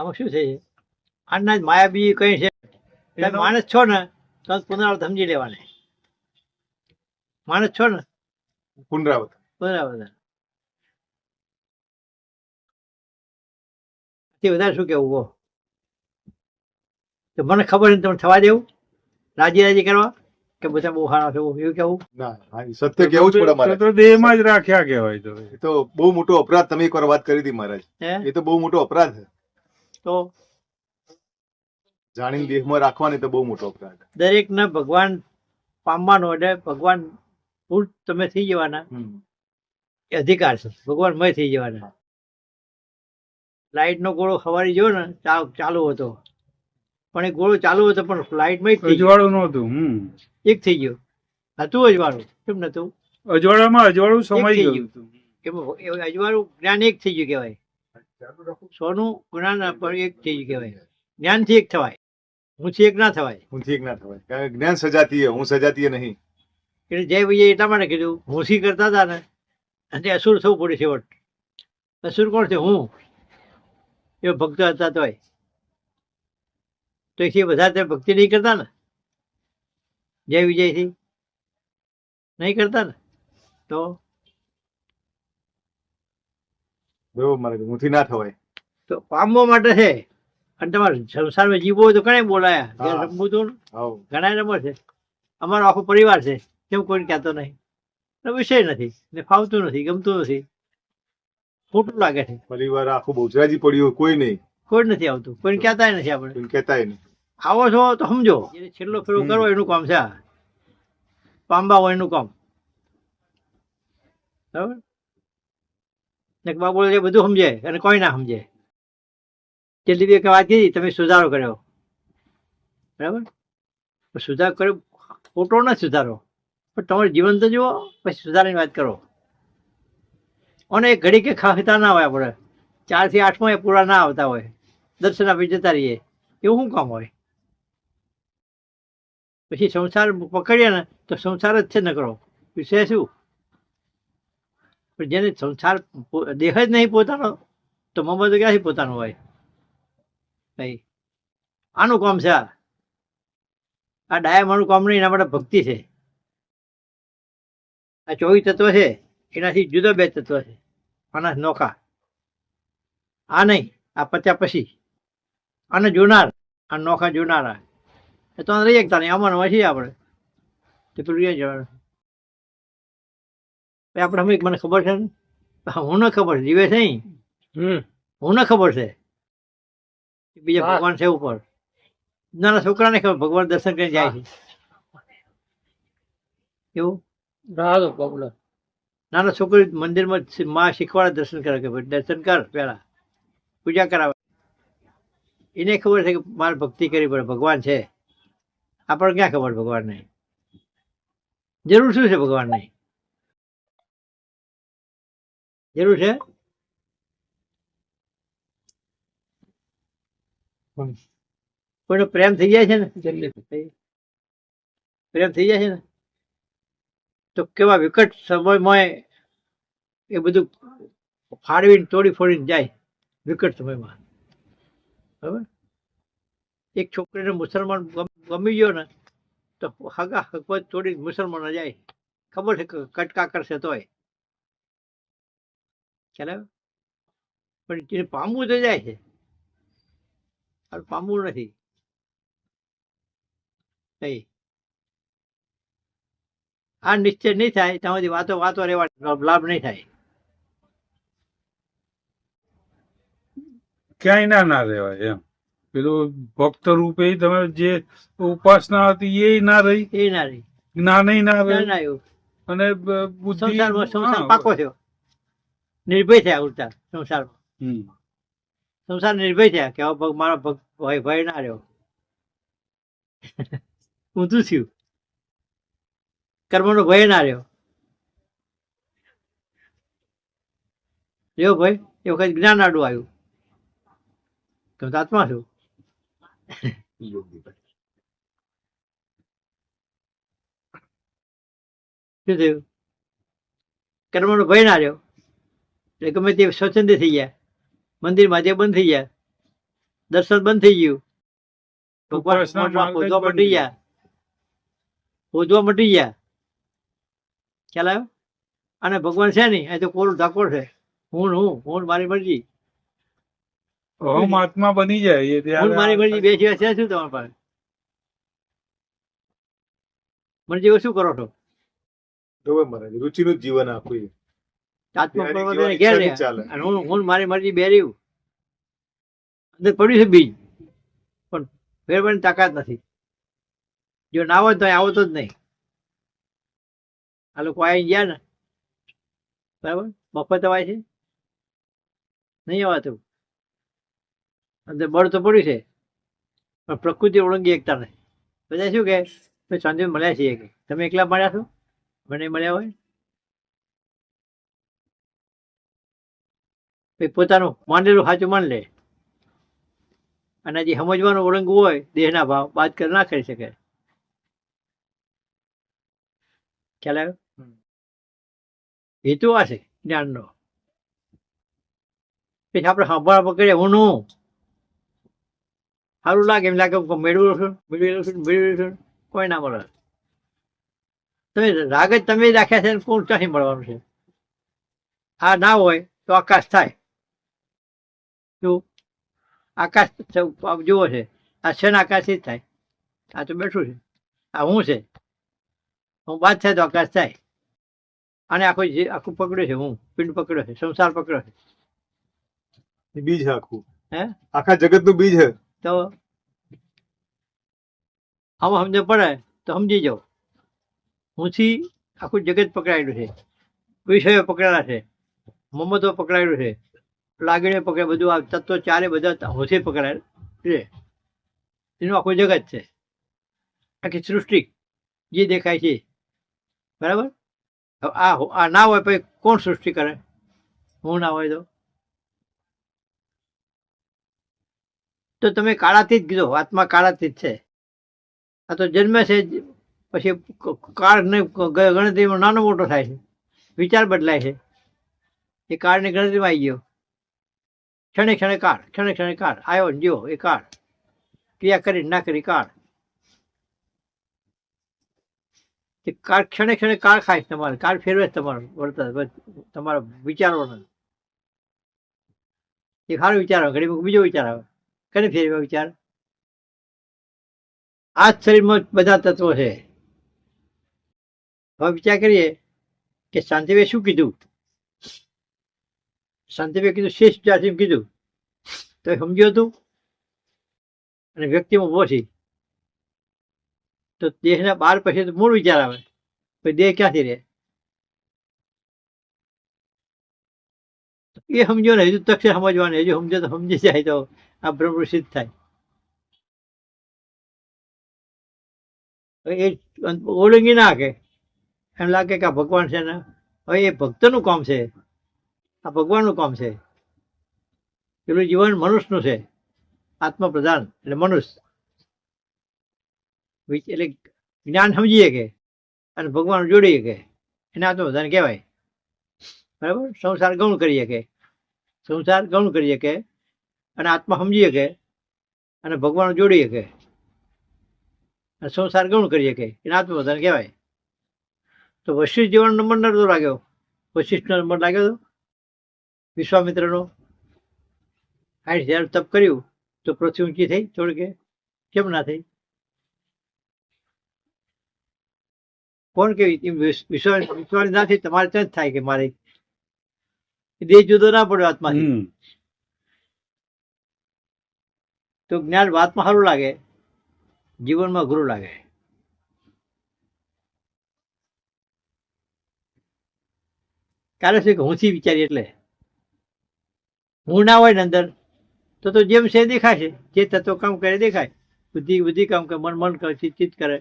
આમાં શું છે? આના જ માયા બી કઈ છે? તમે માણસ છો ને તો પુનરાવર્ત સમજી લેવાને. માણસ છો ને? પુનરાવર્ત પુનરાવર્તન. તે વધારે શું કેવું કહો? તો મને ખબર નથી તમે થવા દેવું? રાજી રાજી કરવા? કે બધા બહુ સારા છે એવું કેવું ના સત્ય કેવું જ પડે તો મારે. તો દેહમાં જ રાખ્યા કહેવાય તો. એ તો બહુ મોટો અપરાધ તમે એકવાર વાત કરી હતી મહારાજ એ તો બહુ મોટો અપરાધ છે. તો જાણીને દેહમાં રાખવાની તો બહુ મોટો અપરાધ. દરેકને ભગવાન પામવાનો એટલે ભગવાન પૂર્ણ તમે થઈ જવાના. એ અધિકાર છે. ભગવાન મય થઈ જવાના. લાઈટ નો ગોળો સવારે જો ને ચાલુ હતો. પણ એ ગોળો ચાલુ હતો પણ લાઈટમાં જ થઈ ગયો. અજવાળું નહોતું એક થઈ ગયું. હતું અજવાળું કેમ નતું અજવાળામાં અજવાળું સમય ગયું ગયું. હતું. એમાં અજવાળું જ્ઞાન એક થઈ ગયું કહેવાય. સોનું જ્ઞાન એક ગયું કહેવાય. જ્ઞાનથી એક થવાય. હુંથી એક ના થવાય. હું એક ના થવાય. કારણ કે જ્ઞાન સજાતીય હું સજાતીય નહીં. એટલે જય વિજય એટલા માટે કીધું હોંસી કરતા હતા ને અને અસુર થવું પડે છેવટ. અસુર કોણ છે? હું. એ ભક્ત હતા તોય. તો એથી બધા તે ભક્તિ નહીં કરતા ને? જય વિજયથી. નહીં કરતા ને? તો બરોબર મારે હુંથી ના થવાય. તો પામવા માટે છે. અને તમારે સંસારમાં જીવો હોય તો ઘણા બોલાયા. રમવું ઘણા રમો છે. અમારો આખો પરિવાર છે. કેમ કોઈને કહેતો નહીં. વિષય નથી. ને ફાવતું નથી ગમતું નથી. ખોટું લાગે છે. પરિવાર આખું બહુચરાજી પડ્યું હોય, કોઈ નહીં. કોઈ નથી આવતું. કોઈને કહેતાય નથી આપણે. કહેતા નહીં. આવો છો તો સમજો. છેલ્લો ફેરો કરવો એનું કામ છે. પામવા હોય એનું કામ. બરાબર? બાબુ એ બધું સમજે અને કોઈ ના સમજે. જેટલી બી વાત કીધી, તમે સુધારો કર્યો. બરાબર? સુધારો કર્યો, ખોટો ના સુધારો. પણ તમારું જીવન તો જુઓ, પછી સુધારાની વાત કરો. અને એ ઘડી કે ખાતા ના હોય આપણે. ચારથી આઠમાં એ પૂરા ના આવતા હોય. દર્શન આપી જતા રહીએ. એવું શું કામ હોય? પછી સંસાર પકડીએ ને, તો સંસાર જ છે ન કરો વિષય શું? પણ જેને સંસાર દેહ જ નહીં પોતાનો, તો મમત ક્યાંથી પોતાનો હોય? ભાઈ, આનું કામ છે આ. ડાયામાનું કામ નહીં, એના માટે ભક્તિ છે. આ ચોવીસ તત્વ છે, એનાથી જુદા બે તત્વ છે. આના નોખા. આ નહીં, આ પત્યા પછી. અને જોનાર, આ નોખા જોનારા. એ તો રહી શકતા નહીં આમાં છીએ આપણે. તે પેલું જવાનું. આપણે મને ખબર છે ને? હું ન ખબર જીવે છે હું ન ખબર છે. બીજા ભગવાન છે ઉપર. નાના છોકરાને ખબર ભગવાન દર્શન કરીને જાય છે. એવું? નાના છોકરી મંદિરમાં મા શીખવાડે દર્શન કરે કે ભાઈ દર્શન કર પહેલા. પૂજા કરાવે. એને ખબર છે કે મારે ભક્તિ કરવી પડે ભગવાન છે. આપણને ક્યાં ખબર ભગવાન નહીં જરૂર શું છે ભગવાન નહીં જરૂર છે પણ પ્રેમ થઈ જાય છે ને જલ્દી પ્રેમ થઈ જાય છે ને તો કેવા વિકટ સમયમાં એ બધું ફાડવીને તોડી ફોડીને જાય વિકટ સમયમાં બરાબર એક છોકરીને મુસલમાન ગમી ગયો ને તો હગા હકવત તોડી મુસલમાન જાય ખબર છે કટકા કરશે તોય ખ્યાલ આવ્યો? પણ એને પામવું તો જાય છે. પામવું નથી. નહીં આ નિશ્ચય નહીં થાય ત્યાં સુધી વાતો વાતો રહેવા લાભ નહીં થાય. ક્યાંય ના ના રહેવાય એમ. પેલું ભક્ત રૂપે તમે જે ઉપાસના હતી એ ના રહી? એ ના રહી. જ્ઞાન ના ના રહે? ના એવું. અને બુદ્ધિ. પાકો થયો. નિર્ભય થયા ઉલટા સંસારમાં. સંસાર નિર્ભય થયા કે ભગ મારો ભગ ભય ભય ના રહ્યો. ઊંધું થયું. કર્મનો ભય ના રહ્યો. રહ્યો ભય એ વખત જ્ઞાન આડું આવ્યું. કે હું આત્મા છું શું થયું? કર્મનો ભય ના રહ્યો. એટલે ગમે તે સ્વચ્છંદ થઈ ગયા મંદિરમાં તે બંધ થઈ ગયા દર્શન બંધ થઈ ગયું. ભગવાન જ બંધ મટી ગયા. શોધવા મટી ગયા. ખ્યાલ આવ્યો? અને ભગવાન છે નહીં અહીં તો કોરું ધાકોર છે. હું હું હું મારી મરજી. હું આત્મા બની જાય એ હું મારી મરજી બે સિવાય છે શું તમારી પાસે? મરજી શું કરો છો? રુચિનું જ જીવન એ. આત્મા ત્યારે ઘેર ઈચ્છાથી રહ્યા. ચાલે. અને હું હું મારી મરજી બે અંદર પડ્યું છે બીજ. પણ ફેરવાની તાકાત નથી. જો ના હોય તો આવતો જ નહીં. આ લોકો આવી ગયા ને. બરાબર? મફત અવાય છે. નહીં અવાતું. અંદર બળ તો પડ્યું છે. પણ પ્રકૃતિ ઓળંગી એકતા નહીં બધા શું કે તો સાંજે મળ્યા છીએ કે. તમે એકલા મળ્યા છો? મને મળ્યા હોય? પોતાનું માંડેલું સાચું માન લે. અને જે સમજવાનું ઓળંગવું હોય દેહના ભાવ બાદ કરી ના કરી શકે ખ્યાલ આવ્યો? હેતુ આ છે જ્ઞાનનો. પછી આપણે સાંભળવા પકડીએ હું નું સારું લાગે એમ લાગે મેળવેલું છું મેળવેલું છું મેળવેલું છું કોઈ ના મળે. તમે રાગ જ તમે રાખ્યા છે ને કોણ ક્યાંથી મળવાનું છે? આ ના હોય તો આકાશ થાય. શું? આકાશ જુઓ છે. આ આકાશથી જ થાય? આ તો બેઠું છે. આ હું છે? હું બાદ થાય તો આકાશ થાય. અને આખું જે આખું પકડ્યું છે હું. પિંડ પકડ્યો છે સંસાર પકડ્યો છે. બીજ આખું. હે? આખા જગતનું બીજ છે. તો આમાં સમજ પડે તો સમજી જાઓ. હુંથી આખું જગત પકડાયેલું છે. વિષયો પકડાયેલા છે. મમતો પકડાયેલું છે. લાગણીઓ પકડે, બધું આ તત્વો ચારે બધા હોંથી પકડાયેલ છે એનું આખું જગત છે. આખી સૃષ્ટિ જે દેખાય છે. બરાબર? આ આ ના હોય પછી કોણ સૃષ્ટિ કરે? હું ના હોય તો? તો તમે જ કીધો, આત્મા જ છે. આ તો જન્મે છે પછી કાળને ગણતરીમાં નાનો મોટો થાય છે. વિચાર બદલાય છે. એ કાળની ગણતરીમાં આવી ગયો. ક્ષણે ક્ષણે કાળ ક્ષણે ક્ષણે કાળ આવ્યો ને ગયો એ કાળ ક્રિયા કરી ના કરી કાળ એ કાળ ક્ષણે ક્ષણે કાળ ખાય છે તમારે કાળ ફેરવે છે તમારું વર્તન તમારા વિચારોને એક સારો વિચાર આવે ઘડી બીજો વિચાર આવે કને ફેરવે વિચાર આ જ શરીરમાં બધા તત્વો છે હવે વિચાર કરીએ કે શાંતિભાઈ શું કીધું શાંતિભાઈ કીધું શેષ જાતિ કીધું. તો સમજ્યું હતું? અને વ્યક્તિમાં પહોંચી તો દેહના બાર પછી તો મૂળ વિચાર આવે. પછી દેહ ક્યાંથી રહે? એ સમજો ને, હજુ તક સમજવાનું. હજુ સમજો તો સમજી જાય તો આ બ્રહ્મ સિદ્ધ થાય. એ ઓળંગી નાખે. એમ લાગે કે આ ભગવાન છે ને, હવે એ ભક્તનું કામ છે. આ ભગવાનનું કામ છે. પેલું જીવન મનુષ્યનું છે. આત્મપ્રધાન એટલે મનુષ્ય. એટલે જ્ઞાન સમજીએ કે અને ભગવાન જોડીએ કે. એને આત્મપ્રધાન કહેવાય. બરાબર? સંસાર ગૌણ કરીએ કે. સંસાર ગૌણ કરીએ કે અને આત્મા સમજીએ કે અને ભગવાન જોડીએ કે. અને સંસાર ગૌણ કરીએ કે. એને આત્મવધાન કહેવાય. તો વશિષ્ઠ જીવન નંબર નતો લાગ્યો. વશિષ્ઠનો નંબર લાગ્યો હતો વિશ્વામિત્રનો સાઠ હજાર તપ કર્યું તો પૃથ્વી ઊંચી થઈ થોડી કે કેમ ના થઈ? કોણ કે વિશ્વ વિશ્વાની ના થઈ તમારે ત્યાં જ થાય કે મારે દેહ જુદો ના પડ્યો આત્માથી. તો જ્ઞાન વાતમાં સારું લાગે જીવનમાં ગુરુ લાગે. કારણ છે કે હુંથી વિચારી એટલે હું ના હોય ને અંદર, તો તો જેમ છે દેખાશે. જે તત્વ કામ કરે દેખાય. બુદ્ધિ બુદ્ધિ કામ કરે, મન મન કરે ચિત ચિત કરે.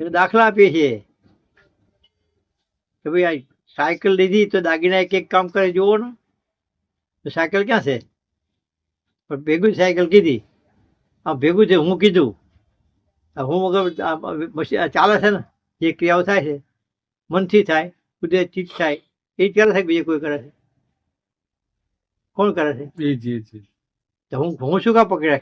એટલે દાખલા આપીએ છીએ. કે ભાઈ આ સાયકલ લીધી તો દાગીના એક એક કામ કરે, જુઓ ને. તો સાયકલ ક્યાં છે? પણ ભેગું સાયકલ કીધી. આ ભેગું છે, હું કીધું. હું વગર ચાલે છે ને, જે ક્રિયાઓ થાય છે, મનથી થાય બુદ્ધિ ચિત્ત થાય, એ કરે છે બીજે કોઈ કરે છે? કોણ કરે છે? એ જી જી તો હું હું શું કા પકડી આ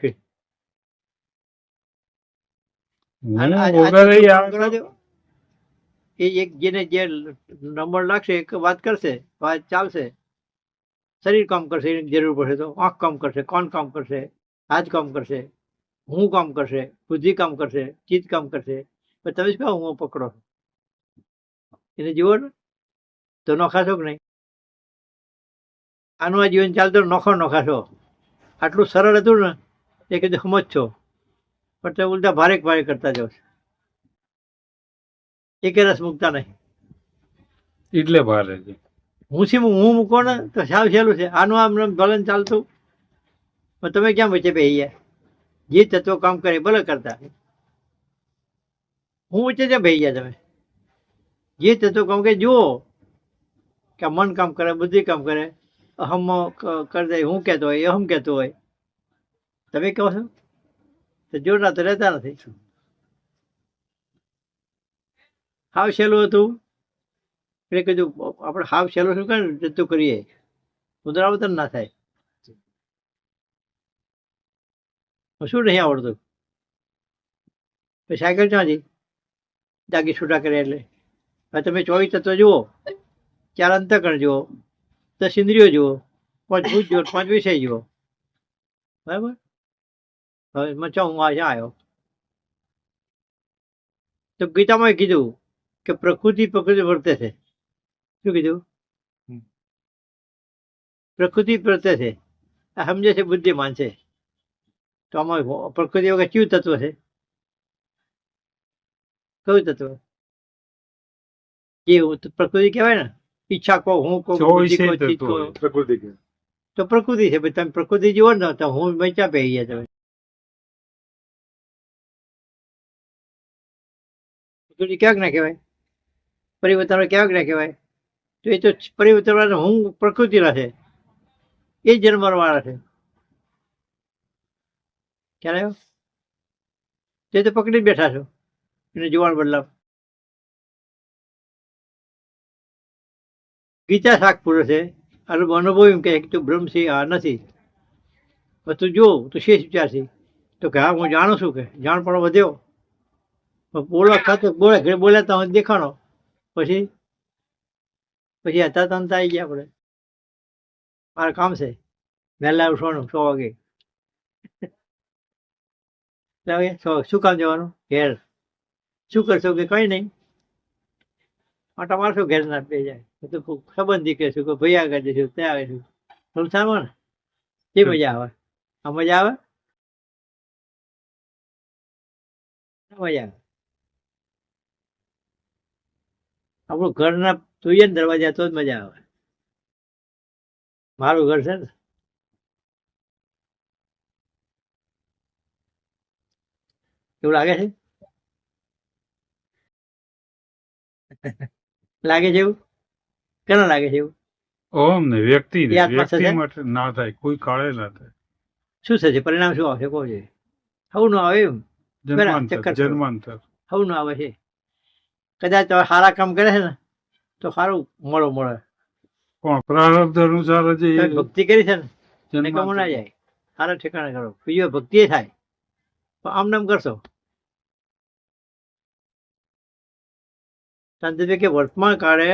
એ એક જેને જે નંબર લાગશે એક વાત કરશે વાત ચાલશે. શરીર કામ કરશે એની જરૂર પડશે તો આંખ કામ કરશે કોણ કામ કરશે હાથ કામ કરશે હું કામ કરશે બુદ્ધિ કામ કરશે ચિત્ત કામ કરશે. પણ તમે શું હું પકડો? છો? એને જુઓ ને. તો નોખાશો કે નહીં? આનું આ જીવન ચાલતું નોખો નોખાશો આટલું સરળ હતું ને એ કીધું સમજ છો પણ તમે ઉલટા ભારે ભારે કરતા જાઓ છો. એકે રસ મૂકતા નહીં. એટલે ભારે છે. હું શું હું મૂકો ને તો સાવ સહેલું છે. આનું આમ ભલન ચાલતું. પણ તમે ક્યાં વચ્ચે ગયા? જે તત્વો કામ કરે ભલે કરતા. હું વચ્ચે ત્યાં ભાઈ ગયા તમે? જે તત્વો કામ કરે જુઓ. કે મન કામ કરે બુદ્ધિ કામ કરે. અહમ કરી દે હું કહેતો હોય અહમ કહેતો હોય. તમે કહો છો? તો જોરના તો રહેતા નથી. હાવ સહેલું હતું. એટલે કીધું આપણે હાવ સહેલું શું કરે જતું કરીએ. પુનરાવર્તન ના થાય. શું નહીં આવડતું? સાયકલ ચાંજી દાગી છૂટા કરે એટલે. હવે તમે ચોવીસ તત્વ જુઓ. ચાર અંતકરણ જુઓ. દસ ઇન્દ્રિયો જુઓ પાંચ ભૂત જુઓ પાંચ વિષય જુઓ બરાબર હવે મચા હું આજે આવ્યો તો ગીતામાં કીધું કે પ્રકૃતિ પ્રકૃતિ વર્તે છે શું કીધું હમ. પ્રકૃતિ વર્તે છે આ સમજે છે બુદ્ધિમાન છે તો આમાં પ્રકૃતિ વગર કયું તત્વ છે કયું તત્વ જે પ્રકૃતિ કહેવાય ને ઈચ્છા કહો હું કહું. પ્રકૃતિ તો પ્રકૃતિ છે તમે પ્રકૃતિ જીવો ને તો હું બચ્યા પે ગયા તમે. પ્રકૃતિ ક્યાંક ના કહેવાય. પરિવર્તન ક્યાંક ના કહેવાય. તો એ તો પરિવર્તન વાળા હું પ્રકૃતિના છે. એ જન્મવાળા વાળા છે ક્યારે તે તો પકડી જ બેઠા છો. એને જોવાનું બદલાવ. ગીતા શાક પૂરો છે. અને અનુભવ એમ કે તું બ્રહ્મ છે, આ નથી. તું જો, તું શેષ વિચાર છે. તો કે હા, હું જાણું છું કે જાણ પણ વધ્યો બોલવા ખાતે બોલે, ઘરે બોલ્યા તો દેખાણો. પછી પછી હતા તંત આવી ગયા આપણે. મારે કામ છે. વહેલા ઉઠવાનું સો વાગે. શું કામ જવાનું? ઘેર. શું કરશો કે કંઈ નહીં. આટા મારશો ઘેર ના બે જાય. તો સંબંધી કહેશું કે ભાઈ આગળ જઈશું ત્યાં આવીશું સંસારમાં ને. તે મજા આવે? આ મજા આવે? મજા આવે. આપણું ઘરના જોઈએ ને દરવાજા તો જ મજા આવે. મારું ઘર છે ને. એવું લાગે છે? લાગે છે એવું? કેને લાગે છે એવું? ઓમ ને વ્યક્તિ વ્યક્તિ માટે ના થાય કોઈ કાળે ના થાય. શું થશે? પરિણામ શું આવશે? કહો છે હવું ન આવે એમ. જન્માંતર હવું ન આવે છે. કદાચ સારા કામ કરે છે ને તો સારું મળો મળે. પણ પ્રારબ્ધ અનુસાર જે ભક્તિ કરી છે ને કમો ના જાય. સારા ઠેકાણે કરો. બીજો ભક્તિ થાય. પણ આમ નામ કરશો. શાંતિભાઈ કે વર્તમાન કાળે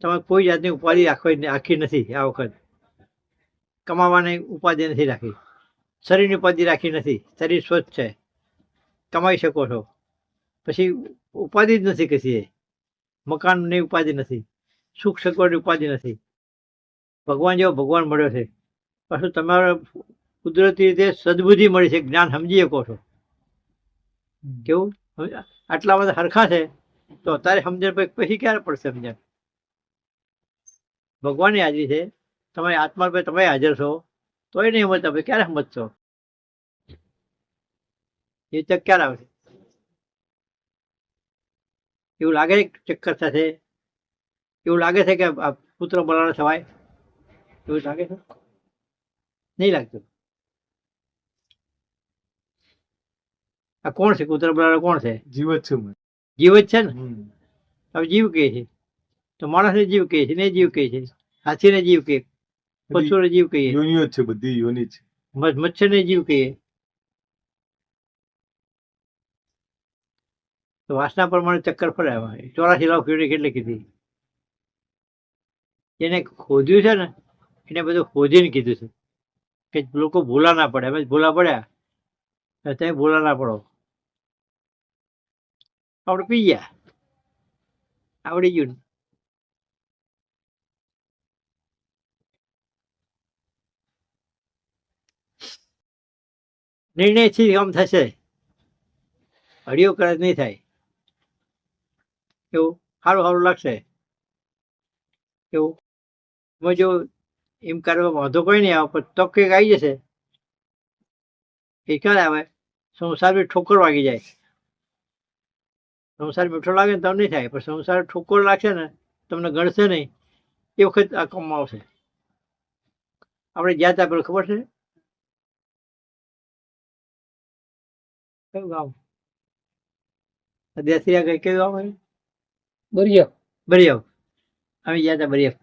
તમે કોઈ જાતની ઉપાધિ રાખવી આખી નથી આ વખત. કમાવાની ઉપાધિ નથી રાખી. શરીરની ઉપાધિ રાખી નથી. શરીર સ્વચ્છ છે. કમાઈ શકો છો. પછી ઉપાધિ જ નથી કશી મકાનની ઉપાધિ નથી. સુખ સગવડની ઉપાધિ નથી. ભગવાન જેવો ભગવાન મળ્યો છે. પાછું તમારે કુદરતી રીતે સદબુદ્ધિ મળી છે. જ્ઞાન સમજી શકો છો. કેવું? આટલા બધા હરખા છે. તો અત્યારે સમજણ પછી ક્યારે પડશે સમજણ? ભગવાનની હાજરી છે. તમારી આત્મા પર તમે હાજર છો. તોય નહીં સમજતા તમે ક્યારે સમજશો એ ચક ક્યારે આવશે? એવું લાગે છે ચક્કર થશે? એવું લાગે છે કે આ પુત્ર બલાડો થવાય? એવું લાગે છે? નહીં લાગતું. આ કોણ છે? કુતરા બલાડો કોણ છે? જીવ જ છું જીવ જ છે ને. હવે જીવ કહે છે? તો માણસને જીવ કહે છે ને જીવ કહે છે હાથીને જીવ કહે પશુને જીવ કહીએ યોનિઓ છે બધી યોનિ છે. મચ્છ- મચ્છરને જીવ કહીએ તો વાસના પ્રમાણે ચક્કર ફરે ચોરાસી લાખ યુનિટ કેટલી કીધી? જેને ખોદ્યું છે ને એને બધું ખોદીને કીધું છે. કે લોકો ભૂલા ના પડે. અમે ભૂલા પડ્યા. તમે ભૂલા ના પડો. આપણે પી ગયા. આવડી ગયું નિર્ણયથી કામ થશે. હળીઓ કરે નહીં થાય. એવું સારું સારું લાગશે. એવું. એમાં જો એમ કરવા વાંધો કોઈ નહીં આવે, પણ તક કંઈક આવી જશે. એ ક્યારે આવે? સંસાર બી ઠોકર વાગી જાય. સંસાર મીઠો લાગે ને તમને નહીં થાય, પણ સંસાર ઠોકર લાગશે ને, તમને ગણશે નહીં. એ વખત આ કામમાં આવશે. આપણે જ્યાં ત્યાં પેલું ખબર છે? કયું ગામ? દેશી કઈ કયું ગામ બરિયા. બરિયવ અમે ગયા હતા બરિયા.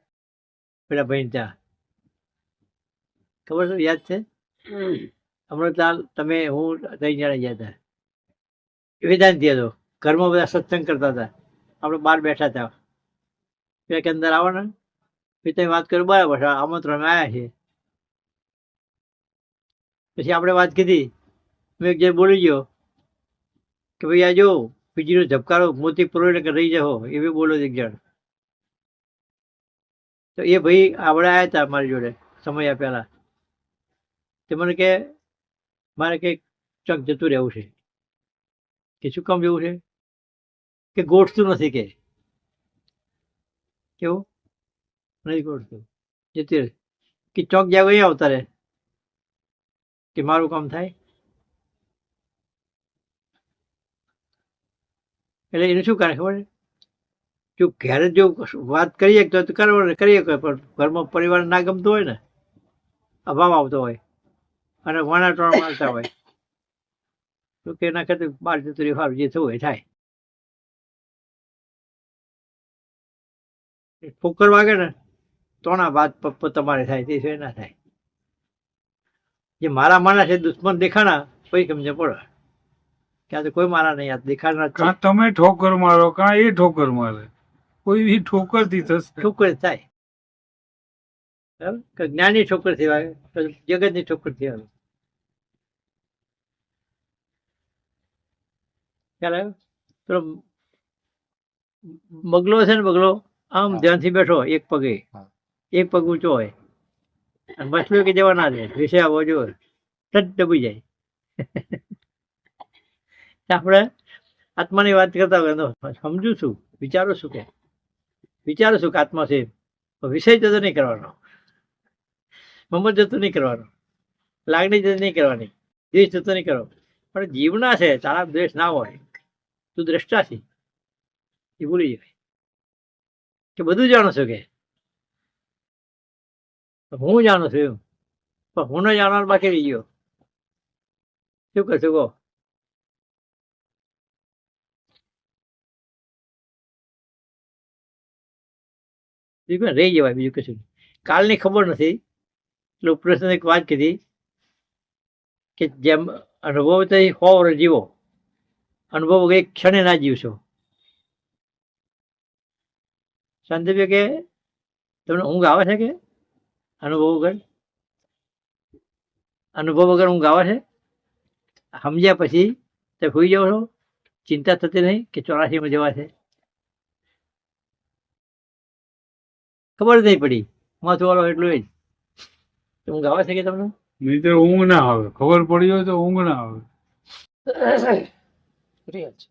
પેલા ભાઈ ત્યાં. ખબર છે યાદ છે? અમૃતલાલ તમે હું ત્રણ જણા ગયા હતા વેદાંતિ હતો ઘરમાં બધા સત્સંગ કરતા હતા આપણે બહાર બેઠા હતા પેલા કે અંદર આવો ને. પછી તમે વાત કરો બરાબર છે આમંત્રણ આવ્યા છે પછી આપણે વાત કીધી. મેં જણ બોલી ગયો કે ભાઈ આ જો, બીજીનો ઝબકારો મોતી પુરોઈને રહી જાઓ એવી બોલો એક જણ. તો એ ભાઈ આવડે આવ્યા હતા મારી જોડે, સમય પહેલા તે મને કે, મારે કંઈક ચક જતું રહેવું છે. કે શું કામ જવું છે? કે ગોઠતું નથી કે. કેવું? નથી ગોઠતું. જતી કે ચોક જાવ અહીંયા આવતા રહે. કે મારું કામ થાય? એટલે એને શું કરે ખબર જો ઘરે જો વાત કરીએ તો કરવો કરીએ કોઈ, પણ ઘરમાં પરિવાર ના ગમતો હોય ને, અભાવ આવતો હોય અને વાણા ટોણા મારતા હોય, તો કે એના કરતા બાર જતું રહ્યું જે થવું એ થાય. ફોકર વાગે ને તોના વાત પ- પ- તમારે થાય, તે ના થાય. જે મારા માણસ છે, દુશ્મન દેખાણા પછી સમજે પડે. કે તો કોઈ મારા નહીં આ તો દેખાડના જ છે. કાં તમે ઠોકર મારો કાં એ ઠોકર મારે. કોઈ બી ઠોકરથી થશે. ઠોકર થાય. બરાબર ઠોકર થવાય તો જગતની ઠોકર થવાય. ખ્યાલ આવ્યો? પેલો બગલો છે ને બગલો આમ. ધ્યાનથી બેઠો એક પગે. એક પગ ઊંચો હોય. અને બસલો કે જવા ના દે. વિષય આવો જો ટચ દબી જાય. આપણે આત્માની વાત કરતા સમજુ છું, વિચારું છું કે, વિચારું છું કે આત્મા છે. વિષય જતો નહીં કરવાનો. મમત જતો નહીં કરવાનો. લાગણી જતો નહીં કરવાની. દ્વેષ જતો નહીં કરવો પણ જીવના છે, તારા દ્વેષ ના હોય, તું દ્રષ્ટા છે. એ ભૂલી જાય કે બધું જાણો છો કે? હું જાણું છું એમ. પણ હું ન જાણવાનું બાકી રહી ગયો. શું કરશું કહો? બીજું રહી જવાય બીજું કશું કાલની ખબર નથી. એટલે ઉપરસ્થ એક વાત કીધી કે જેમ અનુભવ થઈ હો જીવો. અનુભવ એક ક્ષણે ના જીવશો. શાંતિભાઈ કે, તમને ઊંઘ આવે છે કે? અનુભવ વગર. અનુભવ વગર ઊંઘ આવે છે. સમજ્યા પછી તે હોઈ જાઓ છો. ચિંતા થતી નહીં કે ચોરાસીમાં જવા છે. ખબર જ નહીં પડી. માથું વાળો એટલું જ ઊંઘ આવે છે કે તમને? નહીં તો ઊંઘ ના આવે. ખબર પડી હોય તો ઊંઘ ના આવે. રિયલ છે.